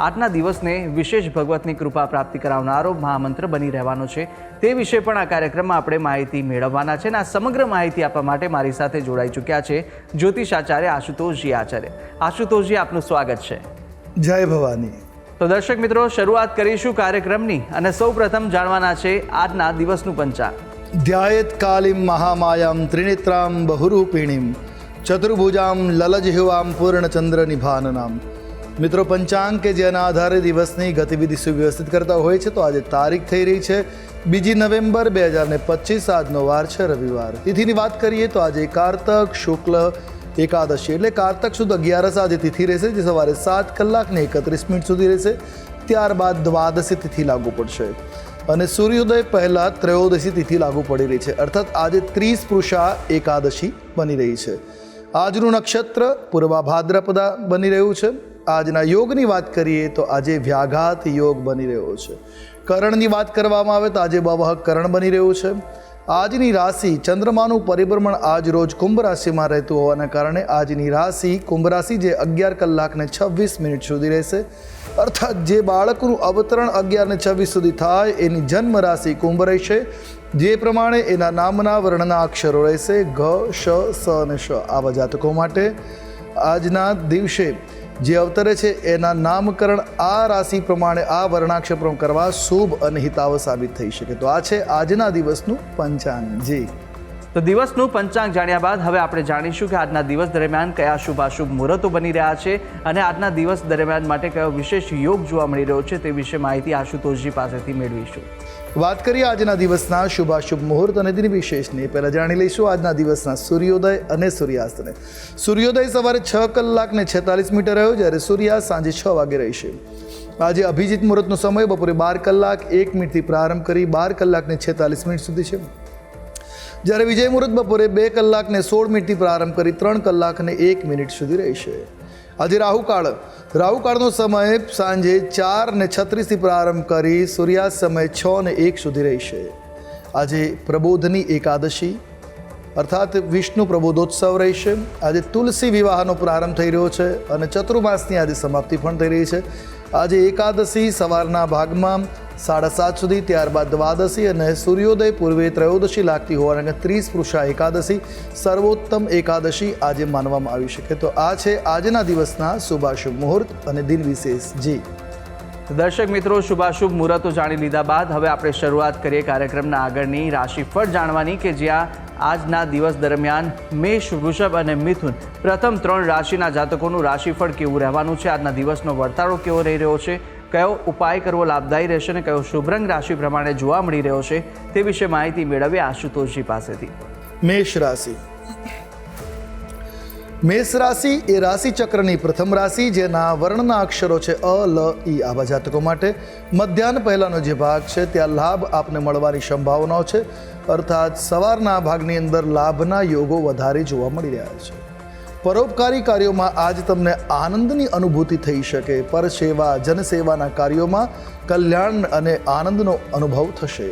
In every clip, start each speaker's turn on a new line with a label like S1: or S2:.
S1: આજના દિવસને વિશેષ ભગવતની કૃપા પ્રાપ્તિ કરાવનારો મહામંત્ર બની રહેવાનો છે. તે વિશે પણ આ કાર્યક્રમમાં આપણે માહિતી મેળવવાના છે અને આ સમગ્ર માહિતી આપવા માટે મારી સાથે જોડાઈ ચૂક્યા છે જ્યોતિષ આચાર્ય આશુતોષજી આચાર્ય. આશુતોષજી આપનું સ્વાગત છે.
S2: જય ભવાની.
S1: તો દર્શક મિત્રો શરૂઆત કરીશું કાર્યક્રમની અને સૌ પ્રથમ જાણવાના છે આજના દિવસનું પંચાંગ.
S2: ધ્યાયેત કાલીમ મહામાયામ ત્રિનેત્રામ બહુરૂપિણીમ. ચતુર્ભુજામ લલજહિવામ પૂર્ણચંદ્ર નિભાનનામ મિત્રો, પંચાંગ કે જેના આધારે દિવસની ગતિવિધિ સુવ્યવસ્થિત કરતા હોય છે, તો આજે તારીખ થઈ રહી છે બીજી નવેમ્બર બે હજાર ને પચીસ, આજનો વાર છે રવિવાર. તિથિની વાત કરીએ તો આજે કારતક, શુક્લ, એકાદશી, એટલે કારતક સુદ અગિયારસ આજે તિથિ રહેશે, જે સવારે સાત કલાક ને એકત્રીસ મિનિટ સુધી રહેશે. ત્યારબાદ દ્વાદશી તિથિ લાગુ પડશે અને સૂર્યોદય પહેલા ત્રયોદશી તિથિ લાગુ પડી રહી છે, અર્થાત આજે ત્રીસ પુરુષા એકાદશી બની રહી છે. આજનું નક્ષત્ર પૂર્વા ભાદ્રપદા બની રહ્યું છે. આજના યોગની વાત કરીએ તો આજે વ્યાઘાત યોગ બની રહ્યો છે. કરણની વાત કરવામાં આવે તો આજે બવાહક કરણ બની રહ્યું છે. આજની રાશિ ચંદ્રમાનું પરિભ્રમણ આજ રોજ કુંભ રાશિમાં રહેતું હોવાના કારણે આજની રાશિ કુંભ રાશિ જે અગિયાર કલાકને છવ્વીસ મિનિટ સુધી રહેશે. અર્થાત જે બાળકનું અવતરણ અગિયારને છવ્વીસ સુધી થાય એની જન્મ રાશિ કુંભ રહેશે. જે પ્રમાણે એના નામના વર્ણના અક્ષરો રહેશે. ઘ, શ, સ અને શ આવા જાતકો માટે આજના દિવસે જે અવતરે છે, એના નામકરણ આ રાશિ પ્રમાણે આ વર્ણાક્ષર કરવા શુભ અને હિતાવ સાબિત થઈ શકે. તો આ છે આજના દિવસનું પંચાંગ. જી.
S1: તો દિવસનું પંચાંગ જાણ્યા બાદ હવે આપણે જાણીશું કે આજના દિવસ દરમિયાન કયા શુભાશુભ મુહૂર્તો બની રહ્યા છે અને આજના દિવસ દરમિયાન માટે કયો વિશેષ યોગ જોવા મળી રહ્યો છે તે વિશે માહિતી આશુતોષજી પાસેથી મેળવીશું.
S2: વાત કરીએ આજના દિવસના શુભાશુભ મુહૂર્ત અને દિન વિશેષની. પહેલાં જાણી લઈશું આજના દિવસના સૂર્યોદય અને સૂર્યાસ્તને. સૂર્યોદય સવારે છ કલાક ને છેતાલીસ મીટર રહ્યો જ્યારે સૂર્યાસ્ત સાંજે છ વાગે રહેશે. આજે અભિજીત મુહૂર્તનો સમય બપોરે બાર કલાક એક મિનિટથી પ્રારંભ કરી બાર કલાક ને છેતાલીસ મિનિટ સુધી છે. જ્યારે વિજય મુહૂર્ત બપોરે બે કલાક ને સોળ મિનિટથી પ્રારંભ કરી ત્રણ કલાક ને એક મિનિટ સુધી રહેશે. આજે રાહુકાળ રાહુકાળનો સમય સાંજે ચાર ને છત્રીસથી પ્રારંભ કરી સૂર્યાસ્ત સમય છ ને એક સુધી રહેશે. આજે પ્રબોધની એકાદશી, અર્થાત વિષ્ણુ પ્રબોધોત્સવ રહેશે. આજે તુલસી વિવાહનો પ્રારંભ થઈ રહ્યો છે અને ચતુર્માસની આજે સમાપ્તિ પણ થઈ રહી છે. આજે એકાદશી સવારના ભાગમાં સાડા સાત સુધી ત્યારબાદ દ્વાદશી અને સૂર્યોદય પૂર્વે ત્રયોદશી લાગતી હોવાના ત્રીસ પુરુષા એકાદશી, સર્વોત્તમ એકાદશી આજે માનવામાં આવી શકે. તો આ છે આજના દિવસના શુભાશુભ મુહૂર્ત અને દિન વિશેષ. જી.
S1: દર્શક મિત્રો, શુભાશુભ મુહૂર્તો જાણી લીધા બાદ હવે આપણે શરૂઆત કરીએ કાર્યક્રમના આગળની રાશિફળ જાણવાની કે જ્યાં આજના દિવસ દરમિયાન મેષ, વૃષભ અને મિથુન પ્રથમ ત્રણ રાશિના જાતકોનું રાશિફળ કેવું રહેવાનું છે? આજના દિવસનો વર્તાળો કેવો રહી રહ્યો છે? કયો ઉપાય કરવો લાભદાયી રહેશે અને કયો શુભ રંગ રાશિ પ્રમાણે જોવા મળી રહ્યો છે તે વિશે માહિતી મેળવીએ આશુતોષજી પાસેથી.
S2: મેષ રાશિ. મેષ રાશિ એ રાશિ ચક્રની પ્રથમ રાશિ જેના વર્ણના અક્ષરો છે અ, લ, ઈ આવા જાતકો માટે. મધ્યાહન પહેલાંનો જે ભાગ છે ત્યાં લાભ આપને મળવાની સંભાવનાઓ છે. અર્થાત સવારના ભાગની અંદર લાભના યોગો વધારે જોવા મળી રહ્યા છે. પરોપકારી કાર્યોમાં આજ તમને આનંદની અનુભૂતિ થઈ શકે. પરસેવા, જનસેવાના કાર્યોમાં કલ્યાણ અને આનંદનો અનુભવ થશે.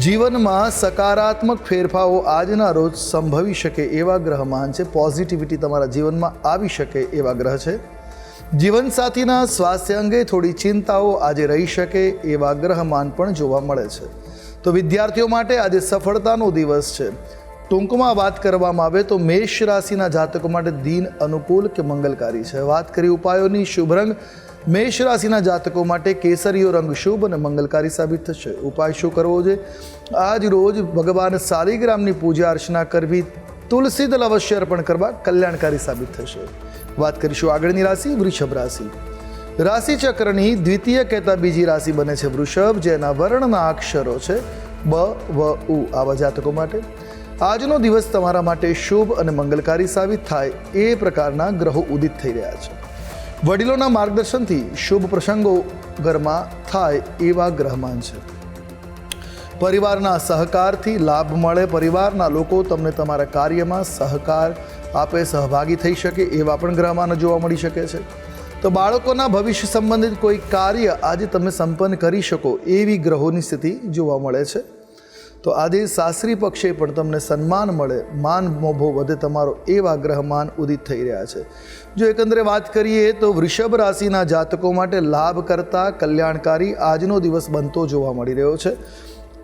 S2: જીવનમાં સકારાત્મક ફેરફારો આજના રોજ સંભવી શકે એવા ગ્રહમાન છે. પોઝિટિવિટી તમારા જીવનમાં આવી શકે એવા ગ્રહ છે. જીવનસાથીના સ્વાસ્થ્ય અંગે થોડી ચિંતાઓ આજે રહી શકે એવા ગ્રહમાન પણ જોવા મળે છે. તો વિદ્યાર્થીઓ માટે આજે સફળતાનો દિવસ છે. ટૂંકમાં વાત કરવામાં આવે તો મેષ રાશિના જાતકો માટે દિન અનુકૂળ કે મંગલકારી છે. વાત કરી ઉપાયોની, શુભ રંગ. મેષ રાશિના જાતકો માટે કેસરીયો રંગ શુભ અને મંગલકારી સાબિત થશે. ઉપાય શું કરવો જોઈએ? આજ રોજ ભગવાન શાલિગ્રામની પૂજા અર્ચના કરવી, તુલસી દલ અવશ્ય અર્પણ કરવા કલ્યાણકારી સાબિત થશે. વાત કરીશું આગળની રાશિ, વૃષભ રાશિ. રાશિ ચક્રની દ્વિતીય કહેતા બીજી રાશિ બને છે વૃષભ, જેના વર્ણના અક્ષરો છે બ, વ, ઉ. આવા જાતકો માટે. આજનો દિવસ તમારા માટે શુભ અને મંગલકારી સાબિત થાય એ પ્રકારના ગ્રહો ઉદિત થઈ રહ્યા છે. વડીલોના માર્ગદર્શનથી શુભ પ્રસંગો ઘરમાં થાય એવા ગ્રહમાન છે. પરિવારના સહકારથી લાભ મળે, પરિવારના લોકો તમને તમારા કાર્યમાં સહકાર આપે, સહભાગી થઈ શકે એવા પણ ગ્રહમાન જોવા મળી શકે છે. તો બાળકોના ભવિષ્ય સંબંધિત કોઈ કાર્ય આજે તમે સંપન્ન કરી શકો એવી ગ્રહોની સ્થિતિ જોવા મળે છે. તો આજે સાસરી પક્ષે પણ તમને સન્માન મળે, માન મોભો વધે તમારો એવા ગ્રહમાન ઉદિત થઈ રહ્યા છે. જો એકંદરે વાત કરીએ તો વૃષભ રાશિના જાતકો માટે લાભ કરતા કલ્યાણકારી આજનો દિવસ બનતો જોવા મળી રહ્યો છે.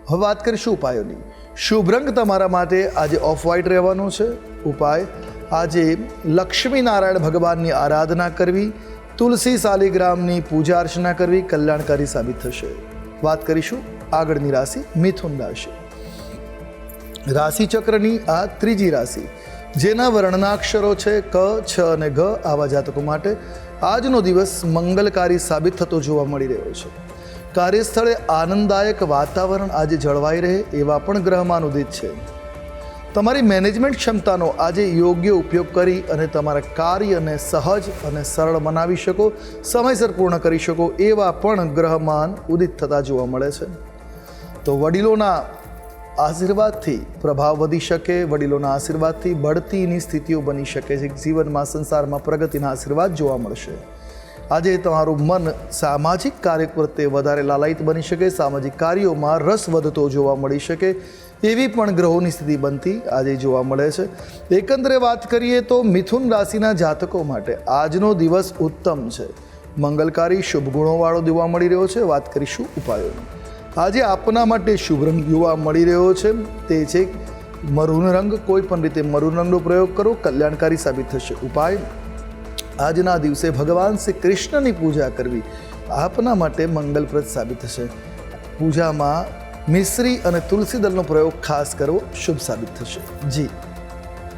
S2: હવે વાત કરીશું ઉપાયોની. શુભ રંગ તમારા માટે આજે ઓફ વ્હાઇટ રહેવાનો છે. ઉપાય, આજે લક્ષ્મી નારાયણ ભગવાનની આરાધના કરવી, તુલસી શાલિગ્રામની પૂજા અર્ચના કરવી કલ્યાણકારી સાબિત થશે. વાત કરીશું આગળની રાશિ મિથુન રાશિ. રાશિ ચક્રની આ ત્રીજી રાશિ, જેના વર્ણનાક્ષરો છે ક, છ અને ઘ આવા જાતકો માટે આજનો દિવસ મંગલકારી સાબિત થતો જોવા મળી રહ્યો છે. કાર્યસ્થળે આનંદદાયક વાતાવરણ આજે જળવાઈ રહે એવા પણ ગ્રહમાન ઉદિત છે. તમારી મેનેજમેન્ટ ક્ષમતાનો આજે યોગ્ય ઉપયોગ કરી અને તમારા કાર્યને સહજ અને સરળ બનાવી શકો, સમયસર પૂર્ણ કરી શકો એવા પણ ગ્રહમાન ઉદિત થતા જોવા મળે છે. તો વડીલોના આશીર્વાદથી પ્રભાવ વધી શકે, વડીલોના આશીર્વાદથી બઢતીની સ્થિતિઓ બની શકે છે. જીવનમાં, સંસારમાં પ્રગતિના આશીર્વાદ જોવા મળશે. આજે તમારું મન સામાજિક કાર્ય પ્રત્યે વધારે લાલાયિત બની શકે, સામાજિક કાર્યોમાં રસ વધતો જોવા મળી શકે, એવી પણ ગ્રહોની સ્થિતિ બનતી આજે જોવા મળે છે. એકંદરે વાત કરીએ તો મિથુન રાશિના જાતકો માટે આજનો દિવસ ઉત્તમ છે. મંગલકારી શુભ ગુણોવાળો જોવા મળી રહ્યો છે. વાત કરીશું ઉપાયોની. આજે આપના માટે શુભ રંગ જોવા મળી રહ્યો છે. તે છે મરૂન રંગ. કોઈ પણ રીતે મરૂન રંગનો પ્રયોગ કરો. કલ્યાણકારી સાબિત થશે. ઉપાય? આજના દિવસે ભગવાન શ્રી કૃષ્ણની પૂજા કરવી આપના માટે મંગલપ્રદ સાબિત થશે. પૂજામાં મિશ્રી અને તુલસી દળનો પ્રયોગ ખાસ કરવો શુભ સાબિત થશે. જી.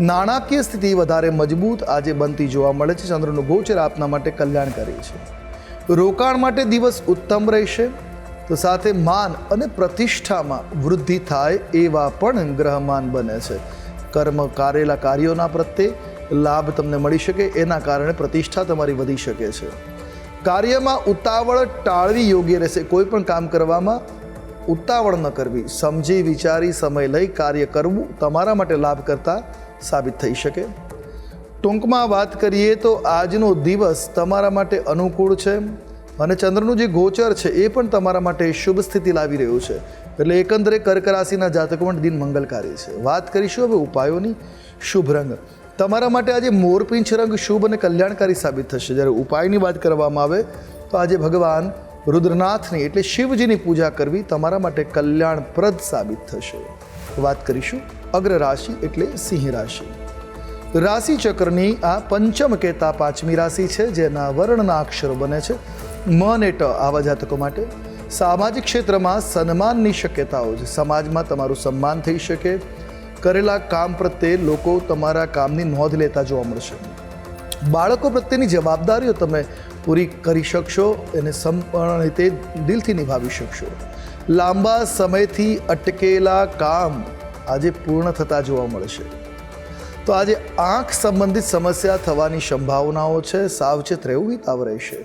S2: નાણાકીય સ્થિતિ વધારે મજબૂત આજે બનતી જોવા મળે છે. ચંદ્રનું ગોચર આપના માટે કલ્યાણકારી છે. રોકાણ માટે દિવસ ઉત્તમ રહેશે, તો સાથે માન અને પ્રતિષ્ઠામાં વૃદ્ધિ થાય એવા પણ ગ્રહમાન બને છે. કર્મ કારેલા કાર્યોના પ્રત્યે લાભ તમને મળી શકે, એના કારણે પ્રતિષ્ઠા તમારી વધી શકે છે. કાર્યમાં ઉતાવળ ટાળવી યોગ્ય રહેશે. કોઈ પણ કામ કરવામાં ઉતાવળ ન કરવી. સમજી વિચારી સમય લઈ કાર્ય કરવું તમારા માટે લાભ કરતા સાબિત થઈ શકે. ટૂંકમાં વાત કરીએ તો આજનો દિવસ તમારા માટે અનુકૂળ છે. અને ચંદ્રનું જે ગોચર છે એ પણ તમારા માટે શુભ સ્થિતિ લાવી રહ્યું છે. એટલે એકંદરે કર્ક રાશિના જાતકો માટે દિન મંગલકારી છે. વાત કરીશું હવે ઉપાયોની. શુભ રંગ. તમારા માટે આજે મોરપીંછ રંગ શુભ અને કલ્યાણકારી સાબિત થશે. જ્યારે ઉપાયની વાત કરવામાં આવે, તો આજે ભગવાન રુદ્રનાથની એટલે શિવજીની પૂજા કરવી તમારા માટે કલ્યાણપ્રદ સાબિત થશે. વાત કરીશું. અગ્ર રાશિ એટલે સિંહ રાશિ. રાશિ ચક્રની આ પંચમ કેતા પાંચમી રાશિ છે, જેના વર્ણના અક્ષરો બને છે. મ અને ટ આવા જાતકો માટે. સામાજિક ક્ષેત્રમાં સન્માનની શક્યતાઓ છે. સમાજમાં તમારું સન્માન થઈ શકે. કરેલા કામ પ્રત્યે લોકો તમારા કામની નોંધ લેતા જોવા મળશે. બાળકો પ્રત્યેની જવાબદારીઓ તમે પૂરી કરી શકશો, એને સંપૂર્ણ રીતે દિલથી નિભાવી શકશો. લાંબા સમયથી અટકેલા કામ આજે પૂર્ણ થતા જોવા મળશે તો આજે આંખ સંબંધિત સમસ્યા થવાની સંભાવનાઓ છે, સાવચેત રહેવું હિતાવ રહેશે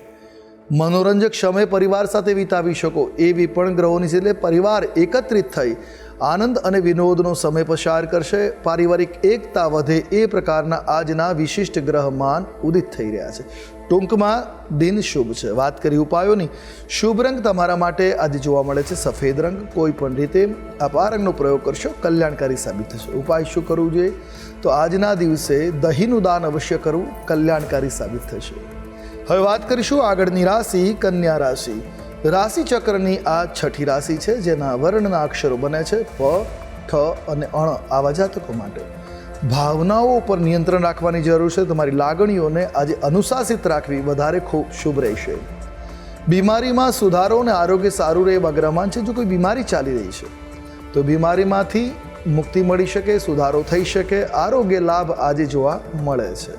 S2: મનોરંજક સમય પરિવાર સાથે વિતાવી શકો, એવી પણ ગ્રહોની છે એટલે પરિવાર એકત્રિત થઈ આનંદ અને વિનોદનો સમય પસાર કરશે. પારિવારિક એકતા વધે એ પ્રકારના આજના વિશિષ્ટ ગ્રહમાન ઉદિત થઈ રહ્યા છે. ટૂંકમાં દિન શુભ છે. વાત કરી ઉપાયોની. શુભ રંગ તમારા માટે આજે જોવા મળે છે. સફેદ રંગ કોઈ પણ રીતે આપ રંગનો પ્રયોગ કરશો, કલ્યાણકારી સાબિત થશે. ઉપાય શું કરવું જોઈએ? તો આજના દિવસે દહીંનું દાન અવશ્ય કરવું, કલ્યાણકારી સાબિત થશે. હવે વાત કરીશું આગળની રાશિ, કન્યા રાશિ. રાશિ ચક્રની આ છઠ્ઠી રાશિ છે, જેના વર્ણના અક્ષરો બને છે, પ, ઠ અને અણ આવા જાતકો માટે. ભાવનાઓ ઉપર નિયંત્રણ રાખવાની જરૂર છે. તમારી લાગણીઓને આજે અનુશાસિત રાખવી વધારે ખૂબ શુભ રહેશે. બીમારીમાં સુધારો અને આરોગ્ય સારું રહે એવા ગ્રહમાન છે. જો કોઈ બીમારી ચાલી રહી છે, તો બીમારીમાંથી મુક્તિ મળી શકે, સુધારો થઈ શકે, આરોગ્ય લાભ આજે જોવા મળે છે.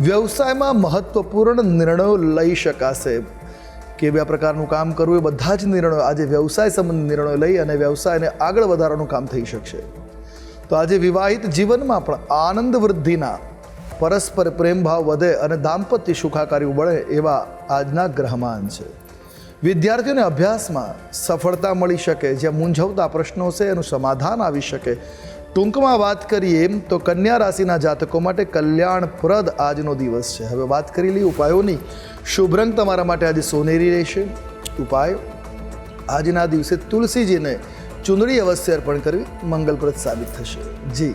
S2: વ્યવસાયમાં મહત્વપૂર્ણ નિર્ણયો લઈ શકાશે. કેવા પ્રકારનું કામ કરવું એ બધા જ નિર્ણયો આજે વ્યવસાય સંબંધી નિર્ણયો લઈ અને વ્યવસાયને આગળ વધારવાનું કામ થઈ શકશે. તો આજે વિવાહિત જીવનમાં પણ આનંદ વૃદ્ધિના પરસ્પર પ્રેમભાવ વધે અને દાંપત્ય સુખાકારી બળે એવા આજના ગ્રહમાન છે. વિદ્યાર્થીઓને અભ્યાસમાં સફળતા મળી શકે, જ્યાં મૂંઝવતા પ્રશ્નો છે એનું સમાધાન આવી શકે. ટૂંકમાં વાત કરીએ એમ તો કન્યા રાશિના જાતકો માટે કલ્યાણપ્રદ આજનો દિવસ છે. હવે વાત કરી લઈએ ઉપાયોની. શુભ રંગ તમારા માટે આજે સોનેરી રહેશે. ઉપાય? આજના દિવસે તુલસીજીને ચૂંદડી અવશ્ય અર્પણ કરવી મંગલપ્રદ સાબિત થશે. જી.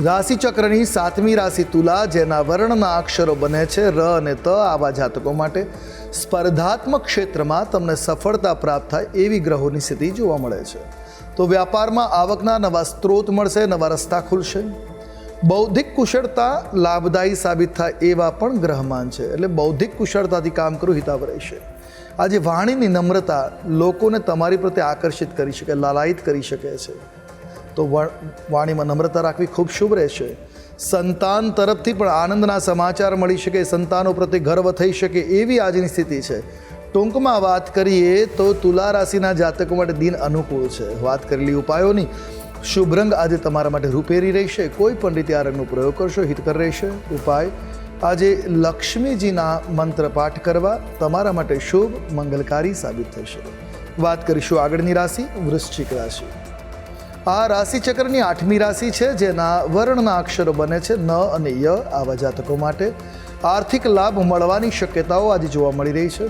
S2: રાશિ ચક્રની સાતમી રાશિ તુલા, જેના વર્ણના અક્ષરો બને છે ર અને ત આવા જાતકો માટે સ્પર્ધાત્મક ક્ષેત્રમાં તમને સફળતા પ્રાપ્ત થાય એવી ગ્રહોની સ્થિતિ જોવા મળે છે. તો વ્યાપારમાં આવકના નવા સ્ત્રોત મળશે, નવા રસ્તા ખુલશે. બૌદ્ધિક કુશળતા લાભદાયી સાબિત થાય એવા પણ ગ્રહમાન છે. એટલે બૌદ્ધિક કુશળતાથી કામ કરવું હિતાવ રહેશે. આજે વાણીની નમ્રતા લોકોને તમારી પ્રત્યે આકર્ષિત કરી શકે, લાલાયિત કરી શકે છે. તો વાણીમાં નમ્રતા રાખવી ખૂબ શુભ રહેશે. સંતાન તરફથી પણ આનંદના સમાચાર મળી શકે, સંતાનો પ્રત્યે ગર્વ થઈ શકે એવી આજની સ્થિતિ છે. ટૂંકમાં વાત કરીએ તો તુલા રાશિના જાતકો માટે દિન અનુકૂળ છે. વાત કરેલી ઉપાયોની, શુભ રંગ આજે તમારા માટે રૂપેરી રહેશે. કોઈ પણ રીતે આ રંગનો પ્રયોગ કરશો, હિતકર રહેશે. ઉપાય, આજે લક્ષ્મીજીના મંત્ર પાઠ કરવા તમારા માટે શુભ, મંગલકારી સાબિત થશે. વાત કરીશું આગળની રાશિ, વૃશ્ચિક રાશિ. આ રાશિ ચક્રની આઠમી રાશિ છે, જેના વર્ણના અક્ષરો બને છે, ન અને ય આવા જાતકો માટે. આર્થિક લાભ મળવાની શક્યતાઓ આજે જોવા મળી રહી છે.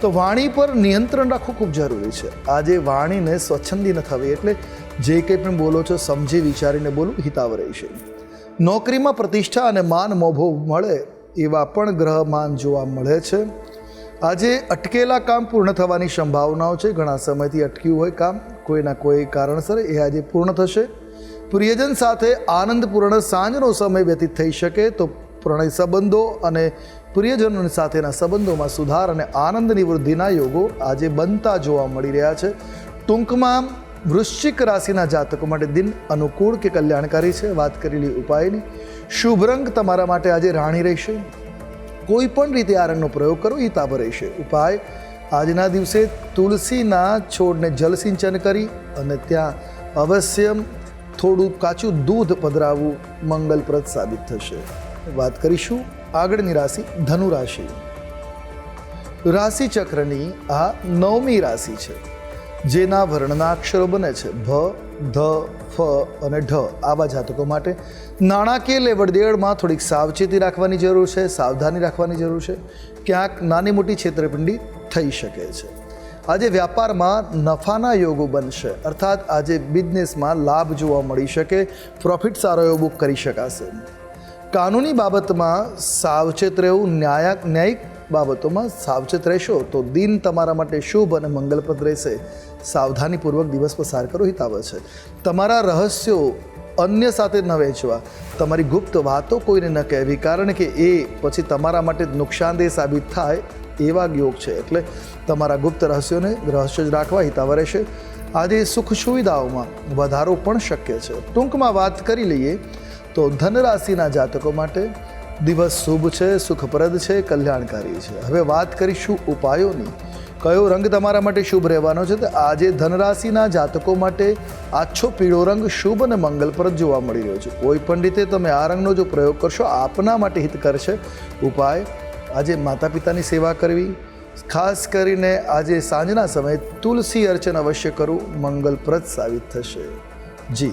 S2: તો વાણી પર નિયંત્રણ રાખવું ખૂબ જરૂરી છે. આજે વાણીને સ્વચ્છંદી ન થવી એટલે જે કંઈ પણ બોલો છો, સમજી વિચારીને બોલવું હિતાવ રહી છે. નોકરીમાં પ્રતિષ્ઠા અને માન મોભો મળે એવા પણ ગ્રહમાન જોવા મળે છે. આજે અટકેલા કામ પૂર્ણ થવાની સંભાવનાઓ છે. ઘણા સમયથી અટક્યું હોય કામ. કોઈના કોઈ કારણસર એ આજે પૂર્ણ થશે. પ્રિયજન સાથે આનંદપૂર્ણ સાંજનો સમય વ્યતીત થઈ શકે તો પ્રણય સંબંધો અને પ્રિયજનો સાથેના સંબંધોમાં સુધાર અને આનંદની વૃદ્ધિના યોગો આજે બનતા જોવા મળી રહ્યા છે. ટૂંકમાં, વૃશ્ચિક રાશિના જાતકો માટે દિન અનુકૂળ કે કલ્યાણકારી છે? વાત કરેલી ઉપાયની. શુભ રંગ તમારા માટે આજે રાણી રહેશે. કોઈ પણ રીતે આરણનો પ્રયોગ કરો હિતાભ રહેશે. ઉપાય, આજના દિવસે તુલસીના છોડને જલસિંચન કરી અને ત્યાં અવશ્ય થોડું કાચું દૂધ પધરાવવું મંગલપ્રદ સાબિત થશે. વાત કરીશું આગળની રાશિ ધનુ રાશિ. રાશિ ચક્રની આ નવમી રાશિ છે, જેના વર્ણના અક્ષરો બને છે, ભ ધ, ફ અને ઢ આવા જાતકો માટે. નાણાકીય લેવડ દેવડમાં થોડીક સાવચેતી રાખવાની જરૂર છે, સાવધાની રાખવાની જરૂર છે. ક્યાંક નાની મોટી છેતરપિંડી થઈ શકે છે. આજે વ્યાપારમાં નફાના યોગો બનશે. અર્થાત આજે બિઝનેસમાં લાભ જોવા મળી શકે, પ્રોફિટ સારો એવો બુક કરી શકાશે. કાનૂની બાબતમાં સાવચેત રહેવું ન્યાયક, ન્યાયિક બાબતોમાં સાવચેત રહેશો તો દિન તમારા માટે શુભ અને મંગલપ્રદ રહેશે. સાવધાનીપૂર્વક દિવસ પસાર કરો હિતાવ છે. તમારા રહસ્યો અન્ય સાથે ન વેચવા તમારી ગુપ્ત વાતો કોઈને ન કહેવી કારણ કે એ પછી તમારા માટે નુકસાનદેહ સાબિત થાય એવા યોગ છે. એટલે તમારા ગુપ્ત રહસ્યોને રહસ્ય જ રાખવા હિતાવ રહેશે. આજે સુખ સુવિધાઓમાં વધારો પણ શક્ય છે. ટૂંકમાં વાત કરી લઈએ તો ધનરાશિના જાતકો માટે દિવસ શુભ છે, સુખપ્રદ છે, કલ્યાણકારી છે. હવે વાત કરીશું ઉપાયોની. કયો રંગ તમારા માટે શુભ રહેવાનો છે? તો આજે ધનરાશિના જાતકો માટે આછો પીળો રંગ શુભ અને મંગલપ્રદ જોવા મળી રહ્યો છે. કોઈ પણ રીતે તમે આ રંગનો જો પ્રયોગ કરશો, આપના માટે હિતકર છે ઉપાય, આજે માતા પિતાની સેવા કરવી. ખાસ કરીને આજે સાંજના સમયે તુલસી અર્ચન અવશ્ય કરવું. મંગલપ્રદ સાબિત થશે. જી.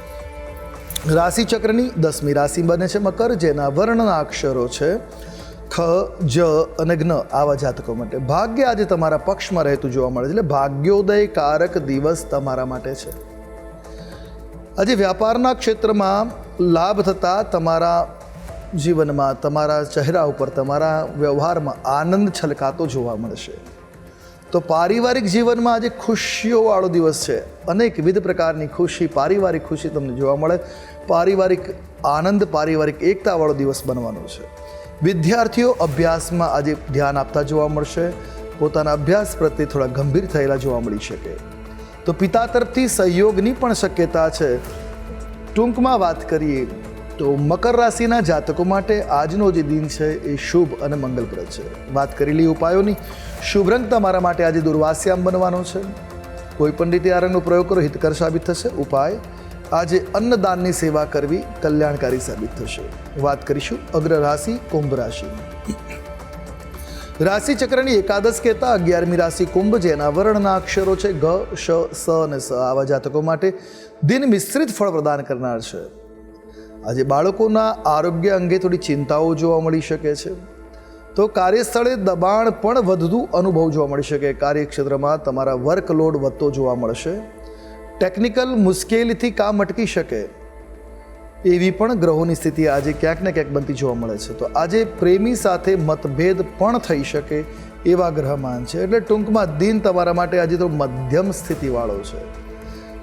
S2: રાશિ ચક્રની દસમી રાશિ બને છે મકર, જેના વર્ણના અક્ષરો છે ખ, જ અને જ્ઞ આવા જાતકો માટે. ભાગ્ય આજે તમારા પક્ષમાં રહેતું જોવા મળે છે એટલે ભાગ્યોદયકારક દિવસ તમારા માટે છે. આજે વ્યાપારના ક્ષેત્રમાં લાભ થતાં તમારા જીવનમાં, તમારા ચહેરા ઉપર, તમારા વ્યવહારમાં આનંદ છલકાતો જોવા મળશે. તો પારિવારિક જીવનમાં આજે ખુશીઓવાળો દિવસ છે. અનેકવિધ પ્રકારની ખુશી, પારિવારિક ખુશી તમને જોવા મળે. પારિવારિક આનંદ, પારિવારિક એકતાવાળો દિવસ બનવાનો છે. વિદ્યાર્થીઓ અભ્યાસમાં આજે ધ્યાન આપતા જોવા મળશે. પોતાના અભ્યાસ પ્રત્યે થોડા ગંભીર થયેલા જોવા મળી શકે. તો પિતા તરફથી સહયોગની પણ શક્યતા છે. ટૂંકમાં વાત કરીએ તો મકર રાશિના જાતકો માટે આજનો જે દિન છે એ શુભ અને મંગલપ્રદ છે. વાત કરેલી ઉપાયોની, શુભ રંગ તમારા માટે આજે દુર્વાસ્યામ બનવાનો છે. કોઈ પણ રીતે આ રંગનો પ્રયોગ કરો, હિતકર સાબિત થશે. ઉપાય, આજે અન્નદાનની સેવા કરવી કલ્યાણકારી સાબિત થશે. વાત કરીશું અગ્ર રાશિ, કુંભ રાશિ. રાશિ ચક્રની એકાદશ કહેતા અગિયારમી રાશિ કુંભ, જેના વર્ણના અક્ષરો છે ગ, શ, સ અને સ. આવા જાતકો માટે દિન મિશ્રિત ફળ પ્રદાન કરનાર છે. આજે બાળકોના આરોગ્ય અંગે થોડી ચિંતાઓ જોવા મળી શકે છે. તો કાર્યસ્થળે દબાણ પણ વધતું અનુભવ જોવા મળી શકે. કાર્યક્ષેત્રમાં તમારા વર્કલોડ વધતો જોવા મળશે. ટેકનિકલ મુશ્કેલીથી કામ અટકી શકે. એવી પણ ગ્રહોની સ્થિતિ આજે ક્યાંક ને ક્યાંક બનતી જોવા મળે છે. તો આજે પ્રેમી સાથે મતભેદ પણ થઈ શકે એવા ગ્રહમાન છે. એટલે ટૂંકમાં દિન તમારા માટે આજે તો મધ્યમ સ્થિતિવાળો છે.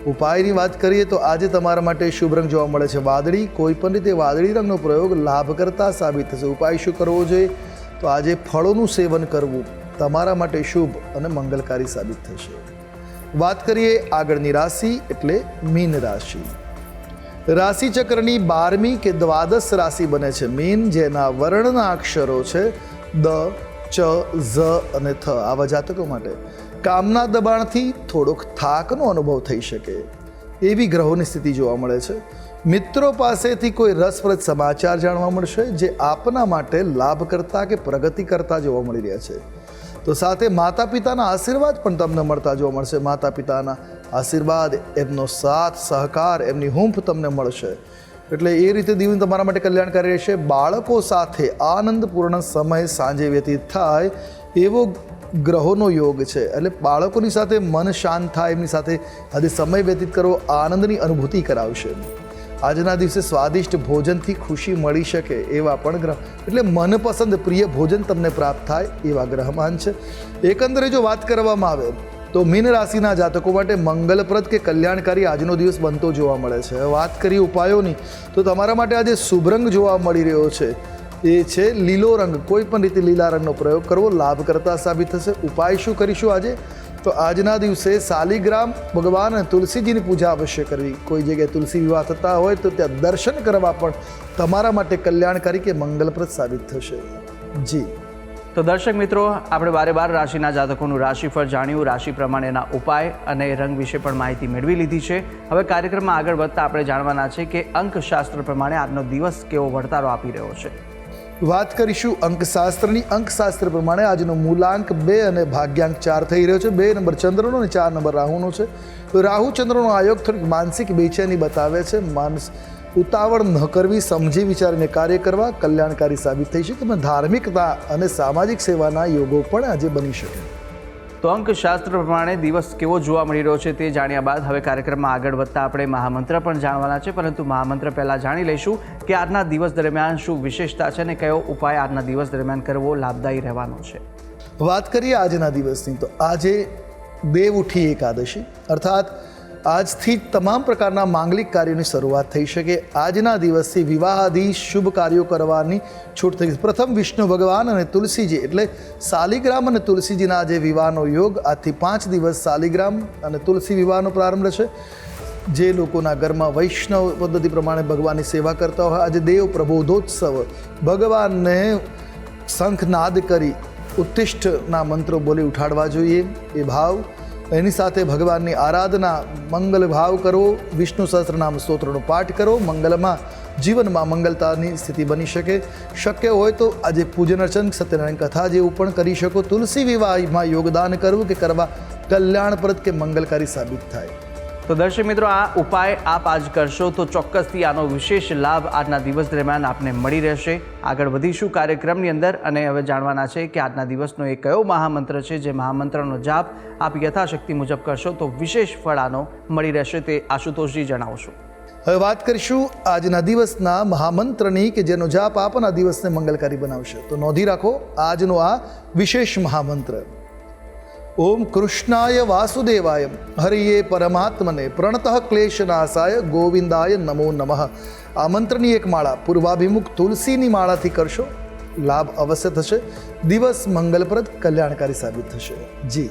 S2: ઉપાયની વાત કરીએ તો આજે તમારા માટે શુભ રંગ જોવા મળે છે. વાદળી, કોઈ પણ રીતે વાદળી રંગનો પ્રયોગ લાભકર્તા સાબિત થશે. ઉપાય શું કરવો જોઈએ? તો આજે ફળોનું સેવન કરવું તમારા માટે શુભ અને મંગલકારી સાબિત થશે. વાત કરીએ આગળની રાશિ, એટલે મીન રાશિ. રાશિ ચક્રની બારમી કે દ્વાદશ રાશિ બને છે. મીન જેના વર્ણના અક્ષરો છે દ, ચ, ઝ અને થ. આવા જાતકો માટે કામના દબાણથી થોડોક થાકનો અનુભવ થઈ શકે. એવી ગ્રહોની સ્થિતિ જોવા મળે છે. મિત્રો પાસેથી કોઈ રસપ્રદ સમાચાર જાણવા મળશે જે આપના માટે લાભ કરતા કે પ્રગતિ કરતા જોવા મળી રહ્યા છે. તો સાથે માતા પિતાના આશીર્વાદ પણ તમને મળતા જોવા મળશે. માતા પિતાના આશીર્વાદ, એમનો સાથ, સહકાર, એમની હૂંફ તમને મળશે. એટલે એ રીતે દિવસ તમારા માટે કલ્યાણકારી રહેશે. બાળકો સાથે આનંદપૂર્ણ સમય સાંજે વ્યતીત થાય એવો ગ્રહોનો યોગ છે. એટલે બાળકોની સાથે મન શાંત થાય, એમની સાથે આજે સમય વ્યતીત કરવો આનંદની અનુભૂતિ કરાવશે. આજના દિવસે સ્વાદિષ્ટ ભોજનથી ખુશી મળી શકે એવા પણ ગ્રહ. એટલે મનપસંદ પ્રિય ભોજન તમને પ્રાપ્ત થાય એવા ગ્રહમાન છે. એકંદરે જો વાત કરવામાં આવે, તો મીન રાશિના જાતકો માટે મંગલપ્રદ કે કલ્યાણકારી આજનો દિવસ બનતો જોવા મળે છે. વાત કરી ઉપાયોની, તો તમારા માટે આજે શુભ રંગ જોવા મળી રહ્યો છે. એ છે લીલો રંગ. કોઈ પણ રીતે લીલા રંગનો પ્રયોગ કરવો લાભકર્તા સાબિત થશે. ઉપાય શું કરીશું આજે? તો આજના દિવસે શાલિગ્રામ ભગવાન તુલસીજીની પૂજા અવશ્ય કરવી. કોઈ જગ્યાએ તુલસી વિવાહ થતા હોય તો ત્યાં દર્શન કરવા પણ તમારા માટે કલ્યાણકારી કે મંગલપ્રદ સાબિત થશે. જી.
S1: તો દર્શક મિત્રો, આપણે બારે બાર રાશિના જાતકોનું રાશિફળ જાણ્યું. રાશિ પ્રમાણેના ઉપાય અને રંગ વિશે પણ માહિતી મેળવી લીધી છે. હવે કાર્યક્રમમાં આગળ વધતા આપણે જાણવાના છે કે અંકશાસ્ત્ર પ્રમાણે આજનો દિવસ કેવો વળતારો આપી રહ્યો છે.
S2: વાત કરીશું અંકશાસ્ત્રની. અંકશાસ્ત્ર પ્રમાણે આજનો મૂલાંક બે અને ભાગ્યાંક ચાર થઈ રહ્યો છે. બે નંબર ચંદ્રનો અને ચાર નંબર રાહુનો છે. તો રાહુ ચંદ્રનો આયોગ થોડીક માનસિક બેચેની બતાવે છે. માનસ ઉતાવળ ન કરવી, સમજી વિચારીને કાર્ય કરવા કલ્યાણકારી સાબિત થઈ છે. તેમાં ધાર્મિકતા અને સામાજિક સેવાના યોગો પણ આજે બની શકે.
S1: તો અંકશાસ્ત્ર પ્રમાણે દિવસ કેવો જોવા મળી રહ્યો છે તે જાણ્યા બાદ હવે કાર્યક્રમમાં આગળ વધતા આપણે મહામંત્ર પણ જાણવાના છે, પરંતુ મહામંત્ર પહેલાં જાણી લઈશું કે આજના દિવસ દરમિયાન શું વિશેષતા છે અને કયો ઉપાય આજના દિવસ દરમિયાન કરવો લાભદાયી રહેવાનો છે.
S2: વાત કરીએ આજના દિવસની, તો આજે દેવ ઉઠી એકાદશી, અર્થાત આજથી જ તમામ પ્રકારના માંગલિક કાર્યોની શરૂઆત થઈ શકે. આજના દિવસથી વિવાહાદી શુભ કાર્યો કરવાની છૂટ થઈ પ્રથમ વિષ્ણુ ભગવાન અને તુલસીજી, એટલે શાલિગ્રામ અને તુલસીજીના આજે વિવાહનો યોગ. આજથી પાંચ દિવસ શાલિગ્રામ અને તુલસી વિવાહનો પ્રારંભ રહેશે જે લોકોના ઘરમાં વૈષ્ણવ પદ્ધતિ પ્રમાણે ભગવાનની સેવા કરતા હોય. આજે દેવ પ્રબોધોત્સવ. ભગવાનને શંખનાદ કરી ઉત્તિષ્ઠના મંત્રો બોલી ઉઠાડવા જોઈએ. એ ભાવ એની સાથે ભગવાનની આરાધના, મંગલ ભાવ કરો, વિષ્ણુ સહસ્રનામ સ્તોત્રનો પાઠ કરો, મંગલમાં જીવનમાં મંગલતાની સ્થિતિ બની શકે. શક્ય હોય તો આજે પૂજન અર્ચન, સત્યનારાયણ કથા જેવું પણ કરી શકો. તુલસી વિવાહમાં યોગદાન કરવું કે કરવા કલ્યાણપ્રદ કે મંગલકારી સાબિત થાય.
S1: તો દર્શક મિત્રો, આ ઉપાય આપ આજ કરશો તો ચોક્કસથી આનો વિશેષ લાભ આજના દિવસ દરમિયાન આપને મળી રહેશે. આગળ વધીશું કાર્યક્રમની અંદર અને હવે જાણવાના છે કે આજના દિવસનો એ કયો મહામંત્ર છે જે મહામંત્રનો જાપ આપ યથાશક્તિ મુજબ કરશો તો વિશેષ ફળ આનો મળી રહેશે તે આશુતોષજી જણાવશો.
S2: હવે વાત કરીશું આજના દિવસના મહામંત્રની કે જેનો જાપ આપના દિવસને મંગલકારી બનાવશે. તો નોંધી રાખો, આજનો આ વિશેષ મહામંત્ર. ઓમ કૃષ્ણાય વાસુદેવાય. હરિયે પરમાત્મને પ્રણતઃ ક્લેશનાશાય ગોવિંદાય નમો નમઃ. આ એક માળા પૂર્વાભિમુખ તુલસીની માળાથી કરશો. લાભ અવશ્ય થશે. દિવસ મંગલપ્રદ, કલ્યાણકારી સાબિત થશે. જી.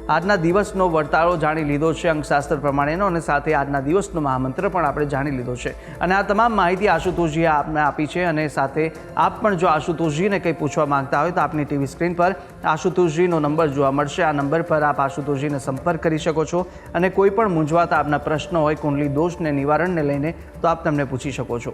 S1: આજના દિવસનો વર્તાળો જાણી લીધો છે, અંકશાસ્ત્ર પ્રમાણેનો અને સાથે આજના દિવસનો મહામંત્ર પણ આપણે જાણી લીધો છે. અને આ તમામ માહિતી આશુતોષજીએ આપને આપી છે અને સાથે આપ પણ જો આશુતોષજીને કંઈ પૂછવા માંગતા હોય તો આપની ટીવી સ્ક્રીન પર આશુતોષજીનો નંબર જોવા મળશે. આ નંબર પર આપ આશુતોષજીને સંપર્ક કરી શકો છો અને કોઈ પણ મૂંઝવાતા આપના પ્રશ્નો હોય, કુંડલી દોષને નિવારણને લઈને તો આપ તમને પૂછી શકો છો.